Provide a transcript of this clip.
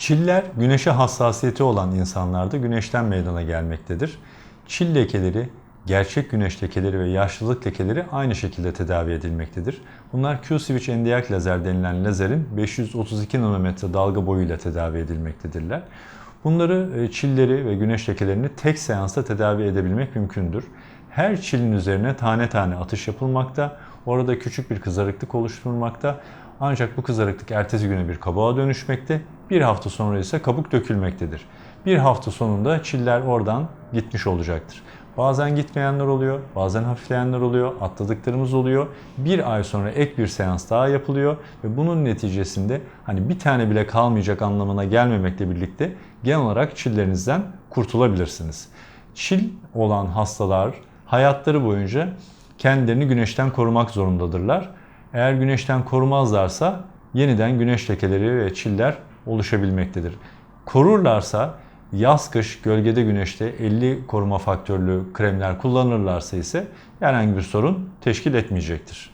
Çiller güneşe hassasiyeti olan insanlarda güneşten meydana gelmektedir. Çil lekeleri, gerçek güneş lekeleri ve yaşlılık lekeleri aynı şekilde tedavi edilmektedir. Bunlar Q-switch endiyak lazer denilen lazerin 532 nanometre dalga boyuyla tedavi edilmektedirler. Bunları e, çilleri ve güneş lekelerini tek seansta tedavi edebilmek mümkündür. Her çilin üzerine tane tane atış yapılmakta. Orada küçük bir kızarıklık oluşturulmakta. Ancak bu kızarıklık ertesi güne bir kabuğa dönüşmekte. Bir hafta sonra ise kabuk dökülmektedir. Bir hafta sonunda çiller oradan gitmiş olacaktır. Bazen gitmeyenler oluyor, bazen hafifleyenler oluyor, atladıklarımız oluyor. Bir ay sonra ek bir seans daha yapılıyor ve bunun neticesinde hani bir tane bile kalmayacak anlamına gelmemekle birlikte genel olarak çillerinizden kurtulabilirsiniz. Çil olan hastalar hayatları boyunca kendilerini güneşten korumak zorundadırlar. Eğer güneşten korumazlarsa yeniden güneş lekeleri ve çiller oluşabilmektedir. Korurlarsa yaz kış gölgede güneşte 50 koruma faktörlü kremler kullanırlarsa ise herhangi bir sorun teşkil etmeyecektir.